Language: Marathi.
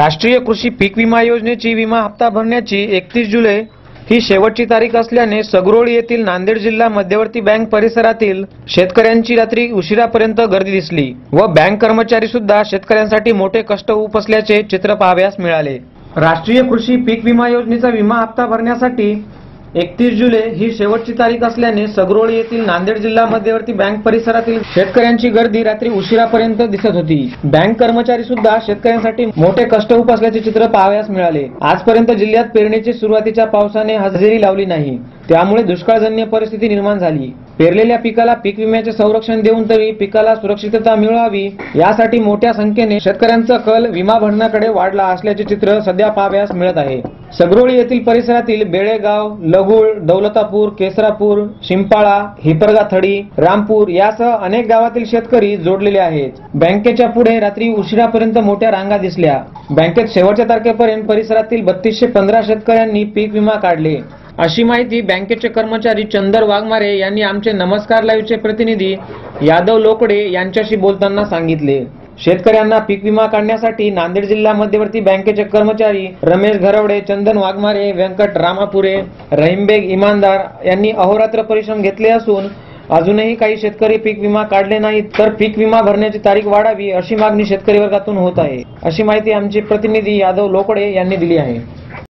राष्ट्रीय कृषी पीक विमा योजनेची विमा हप्ता भरण्याची एकतीस जुलै ही शेवटची तारीख असल्याने सगरोळी येथील नांदेड जिल्हा मध्यवर्ती बँक परिसरातील शेतकऱ्यांची रात्री उशिरापर्यंत गर्दी दिसली व बँक कर्मचारी सुद्धा शेतकऱ्यांसाठी मोठे कष्ट उपसल्याचे चित्र पाहाव्यास मिळाले. राष्ट्रीय कृषी पीक विमा योजनेचा विमा हप्ता भरण्यासाठी एकतीस जुलै ही शेवटची तारीख असल्याने सगरोळी येथील नांदेड जिल्हा मध्यवर्ती बँक परिसरातील शेतकऱ्यांची गर्दी रात्री उशिरापर्यंत दिसत होती. बँक कर्मचारी सुद्धा शेतकऱ्यांसाठी मोठे कष्ट उपसल्याचे चित्र पाहावयास मिळाले. आजपर्यंत जिल्ह्यात पेरणीची सुरुवातीच्या पावसाने हजेरी लावली नाही. त्यामुळे दुष्काळजन्य परिस्थिती निर्माण झाली. पेरलेल्या पिकाला पीक विम्याचे संरक्षण देऊन तरी पिकाला सुरक्षितता मिळावी यासाठी मोठ्या संख्येने शेतकऱ्यांचा कल विमा भरण्याकडे वाढला असल्याचे चित्र सध्या पाहावयास मिळत आहे. सगरोळी येथील परिसरातील बेळेगाव लगुळ दौलतापूर केसरापूर शिंपाळा हिपरगा थडी रामपूर यासह अनेक गावातील शेतकरी जोडलेले आहेत. बँकेच्या पुढे रात्री उशिरापर्यंत मोठ्या रांगा दिसल्या. बँकेत शेवटच्या तारखेपर्यंत परिसरातील बत्तीसशे पंधरा शेतकऱ्यांनी पीक विमा काढले. अशी माहिती बँकेचे कर्मचारी चंदर वाघमारे यांनी आमचे नमस्कार लाईव्हचे प्रतिनिधी यादव लोकडे यांच्याशी बोलताना सांगितले. शेतकऱ्यांना पीक विमा काढण्यासाठी नांदेड जिल्हा मध्यवर्ती बँकेचे कर्मचारी रमेश घरवडे चंदन वाघमारे व्यंकट रामापुरे रहीमबेग इमानदार यांनी अहोरात्र परिश्रम घेतले असून अजूनही काही शेतकरी पीक विमा काढले नाहीत तर पीक विमा भरण्याची तारीख वाढावी अशी मागणी शेतकरी वर्गातून होत आहे. अशी माहिती आमचे प्रतिनिधी यादव लोकडे यांनी दिली आहे.